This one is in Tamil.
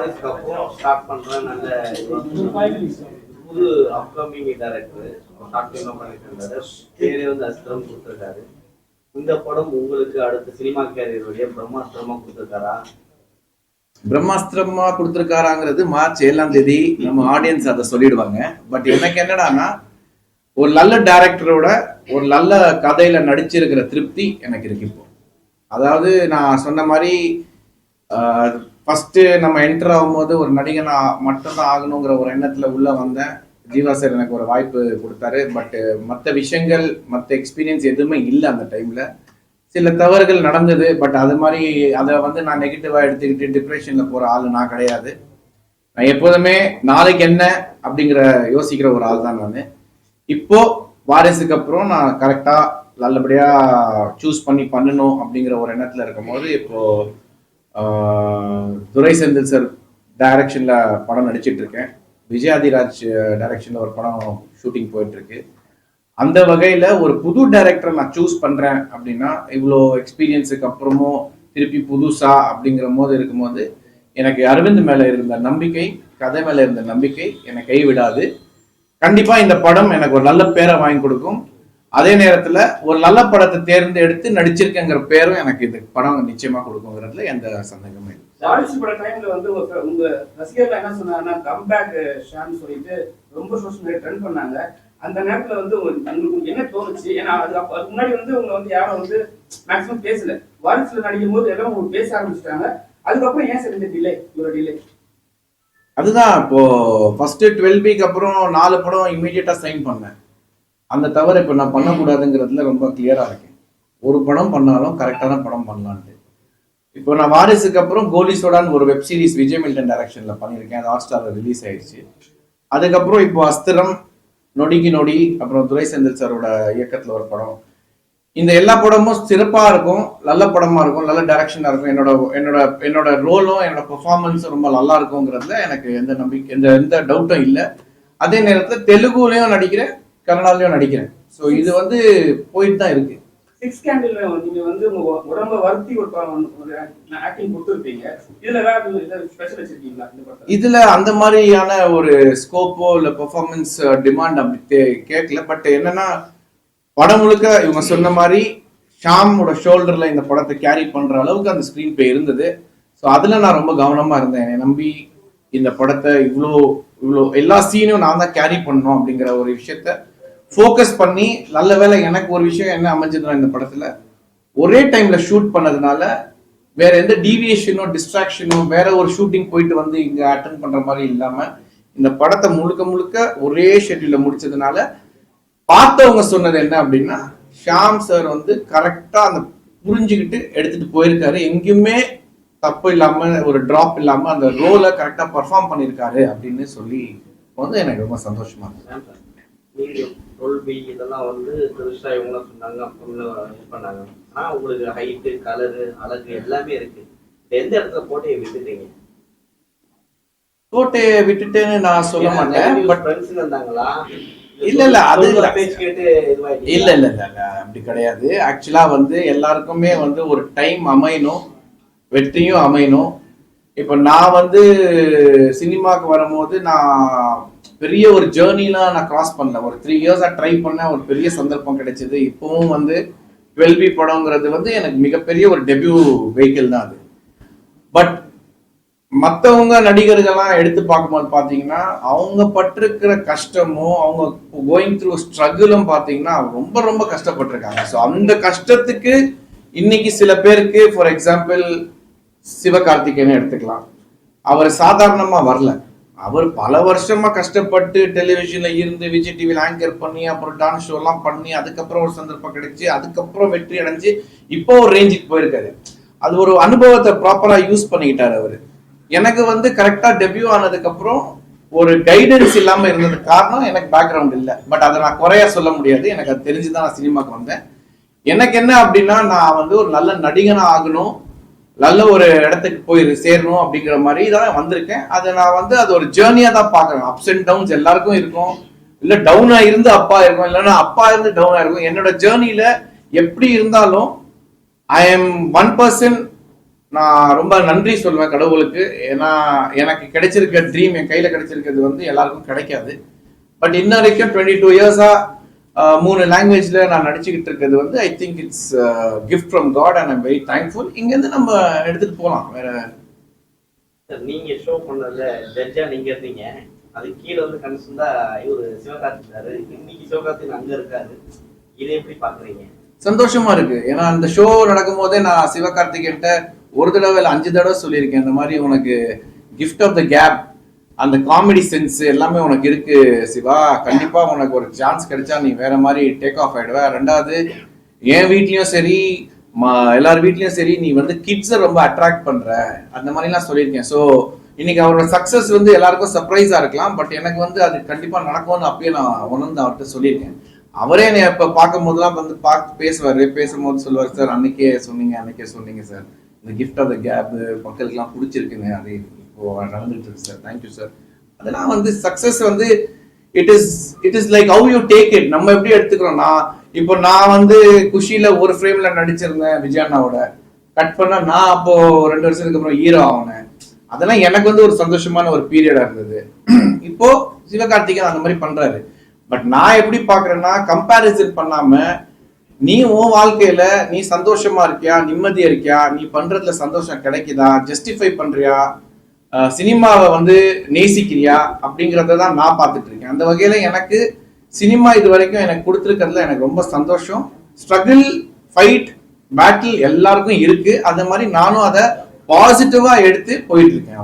வாரிசுக்கு அப்புறம் ஸ்டார்ட் பண்ற நல்ல புது அப்கமிங் டைரக்டர் ஷார்ட் ஃபிலிம் பண்ணிட்டு இருந்தாரு பேரே வந்து அஸ்திரம் கொடுத்துருக்காரு. இந்த படம் உங்களுக்கு அடுத்த சினிமா கேரியருடைய பிரம்மாஸ்திரமா கொடுத்துருக்காரா? பிரம்மாஸ்திரமா கொடுத்துருக்காராங்கிறது மார்ச் ஏழாம் தேதி நம்ம ஆடியன்ஸ் அதை சொல்லிடுவாங்க. பட் எனக்கு என்னடான்னா ஒரு நல்ல டைரக்டரோட ஒரு நல்ல கதையில நடிச்சிருக்கிற திருப்தி எனக்கு இருக்கு இப்போ. அதாவது நான் சொன்ன மாதிரி ஃபஸ்ட்டு நம்ம என்டர் ஆகும்போது ஒரு நடிகனா மட்டும்தான் ஆகணுங்கிற ஒரு எண்ணத்தில் உள்ளே வந்தேன் ஜீவா சார் எனக்கு ஒரு வாய்ப்பு கொடுத்தாரு. பட் மற்ற விஷயங்கள் மற்ற எக்ஸ்பீரியன்ஸ் எதுவுமே இல்லை அந்த டைமில் சில தவறுகள் நடந்தது பட் அது மாதிரி அதை வந்து நான் நெகட்டிவாக எடுத்துக்கிட்டு டிப்ரெஷனில் போகிற ஆள் நான் கிடையாது. நான் எப்போதுமே நாளைக்கு என்ன அப்படிங்கிற யோசிக்கிற ஒரு ஆள் தான் நான். இப்போது வாரிசுக்கு அப்புறம் நான் கரெக்டாக நல்லபடியாக சூஸ் பண்ணி பண்ணணும் அப்படிங்கிற ஒரு எண்ணத்தில் இருக்கும்போது இப்போது துரை செந்தில் சார் டைரக்ஷனில் படம் நடிச்சிட்டு இருக்கேன் விஜயாதிராஜ் டைரக்ஷனில் ஒரு படம் ஷூட்டிங் போயிட்டுருக்கு அந்த வகையில் ஒரு புது டைரக்டரை நான் சூஸ் பண்ணுறேன் அப்படின்னா இவ்வளோ எக்ஸ்பீரியன்ஸுக்கு அப்புறமும் திருப்பி புதுசா அப்படிங்கிற போது இருக்கும்போது எனக்கு அரவிந்த் மேலே இருந்த நம்பிக்கை கதை மேலே இருந்த நம்பிக்கை என்னை கைவிடாது. கண்டிப்பாக இந்த படம் எனக்கு ஒரு நல்ல பேரை வாங்கி கொடுக்கும். அதே நேரத்துல ஒரு நல்ல படத்தை தேர்ந்தெடுத்து நடிச்சிருக்கேங்கிற பேரும் எனக்கு இந்த படம் நிச்சயமா கொடுக்குங்கிறதுல எந்த சந்தேகமே இல்லை. வாரிசு பட டைம்ல வந்து உங்க ரசிகர்கள் என்ன சொன்னாங்கன்னா கம்பேக் ஷான்னு சொல்லிட்டு ரொம்ப சோஷியல் மீடியா ட்ரெண்ட் பண்ணாங்க. அந்த நேரத்துல வந்து உங்களுக்கு என்ன தோணுச்சு? ஏன்னா அது முன்னாடி வந்து உங்களை வந்து யாரும் வந்து மேக்ஸிமம் பேசல. வாரிசுல நடிக்கும் போது எல்லாம் உங்களுக்கு பேச ஆரம்பிச்சிட்டாங்க. அதுக்கப்புறம் ஏன் சார் இந்த டிலே இவ்வளவு டிலே அதுதான் இப்போ ஃபர்ஸ்ட் டுவெல் வீக் அப்புறம் நாலு படம் இமீடியட்டா சைன் பண்ணேன். அந்த தவறு இப்போ நான் பண்ணக்கூடாதுங்கிறதுல ரொம்ப கிளியராக இருக்கேன். ஒரு படம் பண்ணாலும் கரெக்டான படம் பண்ணலான்ட்டு. இப்போ நான் வாரிசுக்கு அப்புறம் கோலிசோடான்னு ஒரு வெப் சீரிஸ் விஜய் மில்டன் டைரக்ஷனில் பண்ணியிருக்கேன். அது ஹாட் ரிலீஸ் ஆயிடுச்சு. அதுக்கப்புறம் இப்போ அஸ்திரம் நொடிக்கு நொடி அப்புறம் துரை செந்தில் சாரோட இயக்கத்தில் ஒரு படம். இந்த எல்லா படமும் சிறப்பாக இருக்கும் நல்ல படமாக இருக்கும் நல்ல டைரக்ஷனாக இருக்கும். என்னோட என்னோட என்னோட ரோலும் என்னோட பெர்ஃபார்மன்ஸும் ரொம்ப நல்லா இருக்குங்கிறதுல எனக்கு எந்த நம்பிக்கை எந்த எந்த டவுட்டும் இல்லை. அதே நேரத்தில் தெலுங்குலையும் நடிக்கிறேன் கன்னடாலையும் நடிக்கிறேன். ஸோ இது வந்து போயிட்டு தான் இருக்கு சிக்ஸ் கேண்டில் நீங்க வந்து உங்க உடம்ப வருத்தி ஒரு ஆக்டிங் கொடுத்துருப்பீங்க. இதுல வேற ஸ்பெஷல் வச்சிருக்கீங்களா இதுல அந்த மாதிரியான ஒரு ஸ்கோப்போ இல்ல பெர்ஃபார்மன்ஸ் டிமாண்ட் அப்படி கேட்கல. பட் என்னன்னா படம் முழுக்க இவங்க சொன்ன மாதிரி ஷாமோட ஷோல்டர்ல இந்த படத்தை கேரி பண்ற அளவுக்கு அந்த ஸ்கிரீன் பே இருந்தது. ஸோ அதுல நான் ரொம்ப கவனமா இருந்தேன். என்னை நம்பி இந்த படத்தை இவ்வளோ இவ்வளோ எல்லா சீனும் நான் தான் கேரி பண்ணணும் அப்படிங்கிற ஒரு விஷயத்த ஃபோக்கஸ் பண்ணி நல்ல வேளை எனக்கு ஒரு விஷயம் என்ன அமைஞ்சதுனா இந்த படத்துல ஒரே டைம்ல ஷூட் பண்ணதுனால வேற எந்த டீவியேஷனோ டிஸ்ட்ராக்ஷனோ வேற ஒரு ஷூட்டிங் போயிட்டு வந்து இங்க அட்டன் பண்ற மாதிரி இல்லாம இந்த படத்தை முழுக்க முழுக்க ஒரே ஷெட்யூல்ல முடிச்சதுனால பார்த்தவங்க சொன்னது என்ன அப்படின்னா ஷாம் சார் வந்து கரெக்டா அந்த புரிஞ்சுக்கிட்டு எடுத்துட்டு போயிருக்காரு. எங்கேயுமே தப்பு இல்லாம ஒரு டிராப் இல்லாம அந்த ரோலை கரெக்டா பர்ஃபார்ம் பண்ணியிருக்காரு அப்படின்னு சொல்லி வந்து எனக்கு ரொம்ப சந்தோஷமா இருக்கு. மீடியம் டொல்பி இதெல்லாம் வந்து பெருசா இவங்களாம் சொன்னாங்க அப்படின்னு இது பண்ணாங்க. ஆனா உங்களுக்கு ஹைட்டு கலரு அழகு எல்லாமே இருக்கு. எந்த இடத்துல கோட்டையை விட்டுட்டீங்க? கோட்டையை விட்டுட்டேன்னு நான் சொல்ல மாட்டேன் பட் ஃப்ரெண்ட்ஸ் இருந்தாங்களா? இல்ல, இல்ல, அது இல்ல. இல்ல இல்ல அப்படி கிடையாது. ஆக்சுவலா வந்து எல்லாருக்குமே வந்து ஒரு டைம் அமையணும் வெற்றியும் அமையணும். இப்போ நான் வந்து சினிமாக்கு வரும்போது நான் பெரிய ஒரு ஜேர்னிலாம் நான் கிராஸ் பண்ணல. ஒரு த்ரீ இயர்ஸாக ட்ரை பண்ண ஒரு பெரிய சந்தர்ப்பம் கிடைச்சது. இப்போவும் வந்து டுவெல் பி படங்கிறது வந்து எனக்கு மிகப்பெரிய ஒரு டெபியூ வெஹிக்கிள் தான் அது. பட் மற்றவங்க நடிகர்கள்லாம் எடுத்து பார்க்கும்போது பார்த்தீங்கன்னா அவங்க பட்டிருக்கிற கஷ்டமும் அவங்க கோயிங் த்ரூ ஸ்ட்ரகிளும் பார்த்தீங்கன்னா ரொம்ப ரொம்ப கஷ்டப்பட்டிருக்காங்க. ஸோ அந்த கஷ்டத்துக்கு இன்னைக்கு சில பேருக்கு ஃபார் எக்ஸாம்பிள் சிவகார்த்திகேயன் எடுத்துக்கலாம். அவர் சாதாரணமாக வரல. அவர் பல வருஷமா கஷ்டப்பட்டு டெலிவிஷன்ல இருந்து விஜய் டிவியில் ஆங்கர் பண்ணி அப்புறம் டான்ஸ் ஷோ எல்லாம் பண்ணி அதுக்கப்புறம் ஒரு சந்தர்ப்பம் கிடைச்சி அதுக்கப்புறம் வெற்றி அடைஞ்சு இப்போ ஒரு ரேஞ்சுக்கு போயிருக்காரு. அது ஒரு அனுபவத்தை ப்ராப்பரா யூஸ் பண்ணிக்கிட்டாரு அவரு. எனக்கு வந்து கரெக்டா டெபியூ ஆனதுக்கு அப்புறம் ஒரு கைடன்ஸ் இல்லாம இருந்ததுக்கு காரணம் எனக்கு பேக்ரவுண்ட் இல்லை. பட் அதை நான் குறையா சொல்ல முடியாது. எனக்கு அது தெரிஞ்சுதான் நான் சினிமாக்கு வந்தேன். எனக்கு என்ன அப்படின்னா நான் வந்து ஒரு நல்ல நடிகனா ஆகணும். நல்ல ஒரு இடத்துக்கு போய் சேரணும் அப்படிங்கிற மாதிரி தான் வந்திருக்கேன். அதை நான் வந்து அது ஒரு ஜேர்னியா தான் பார்க்குறேன். அப்ஸ் அண்ட் டவுன்ஸ் எல்லாருக்கும் இருக்கும். இல்ல டவுனா இருந்து அப்பா இருக்கும். இல்லைன்னா அப்பா இருந்து டவுனா இருக்கும். என்னோட ஜேர்னில எப்படி இருந்தாலும் ஐ எம் ஒன் பர்சன் நான் ரொம்ப நன்றி சொல்லுவேன் கடவுளுக்கு. ஏன்னா எனக்கு கிடைச்சிருக்க ட்ரீம் என் கையில கிடைச்சிருக்கிறது வந்து எல்லாருக்கும் கிடைக்காது. பட் இன்ன வரைக்கும் டுவெண்ட்டி டூ இயர்ஸா மூணு லாங்குவேஜ்ல நான் நடிச்சுக்கிட்டு இருக்கிறது வந்து I think it's gift from God and I'm very thankful இங்கேருந்து நம்ம எடுத்துட்டு போகலாம் வேற சார் நீங்க ஷோ பண்ணதுல ஜட்ஜா நீங்க இருந்தீங்க. அது கீழே வந்து கணிச்சிருந்தா இவரு சிவகார்த்திக் சார் இன்னைக்கு சிவகார்த்திக் அங்க இருக்காரு. இதை எப்படி பாக்குறீங்க? சந்தோஷமா இருக்கு. ஏன்னா அந்த ஷோ நடக்கும் போதே நான் சிவகார்த்திகேயன்ட்ட ஒரு தடவை இல்லை அஞ்சு தடவை சொல்லியிருக்கேன். இந்த மாதிரி உனக்கு கிஃப்ட் ஆஃப் த கேப் அந்த காமெடி சென்ஸ் எல்லாமே உனக்கு இருக்கு சிவா. கண்டிப்பா உனக்கு ஒரு சான்ஸ் கிடைச்சா நீ வேற மாதிரி டேக் ஆஃப் ஆயிடுவ. ரெண்டாவது என் வீட்லயும் சரி ம- எல்லார் வீட்லயும் சரி நீ வந்து கிட்ஸை ரொம்ப அட்ராக்ட் பண்ற. அந்த மாதிரிலாம் சொல்லியிருக்கேன். ஸோ இன்னைக்கு அவரோட சக்சஸ் வந்து எல்லாருக்கும் சர்ப்ரைஸா இருக்கலாம். பட் எனக்கு வந்து அது கண்டிப்பா நடக்கும்னு அப்பயே நான் உணர்ந்து அவர்கிட்ட சொல்லியிருக்கேன். அவரே என்னை இப்போ பார்க்கும் போதெல்லாம் வந்து பார்த்து பேசுவார். பேசும்போது சொல்லுவார் சார் அன்னைக்கே சொன்னீங்க அன்னைக்கே சொன்னீங்க சார். இந்த கிஃப்ட் ஆஃப் த கேப் மக்களுக்குலாம் பிடிச்சிருக்குங்க அது இப்போ நடந்துட்டு இருக்கு சார் தேங்க்யூ சார் அதெல்லாம் வந்து சக்சஸ் வந்து it is it is like how you take it நம்ம எப்படி எடுத்துக்கிறோம்? நான் இப்போ நான் வந்து குஷியில ஒரு ஃப்ரேம்ல நடிச்சிருந்தேன் விஜயண்ணாவோட கட் பண்ணா நான் அப்போ ரெண்டு வருஷத்துக்கு அப்புறம் ஹீரோ ஆகினேன் அதெல்லாம் எனக்கு வந்து ஒரு சந்தோஷமான ஒரு பீரியடா இருந்தது. இப்போ சிவகார்த்திகேயன் அந்த மாதிரி பண்றாரு. பட் நான் எப்படி பாக்குறேன்னா கம்பேரிசன் பண்ணாம நீ உன் வாழ்க்கையில நீ சந்தோஷமா இருக்கியா? நிம்மதியா இருக்கியா? நீ பண்றதுல சந்தோஷம் கிடைக்குதா? ஜஸ்டிஃபை பண்றியா? சினிமாவை வந்து நேசிக்கிறியா அப்படிங்கிறத தான் நான் பார்த்துட்டு இருக்கேன் அந்த வகையில் எனக்கு சினிமா இது வரைக்கும் எனக்கு கொடுத்துருக்கிறதுல எனக்கு ரொம்ப சந்தோஷம். ஸ்ட்ரகிள் ஃபைட் பேட்டில் எல்லாருக்கும் இருக்கு. அந்த மாதிரி நானும் அதை பாசிட்டிவாக எடுத்து போயிட்டு இருக்கேன்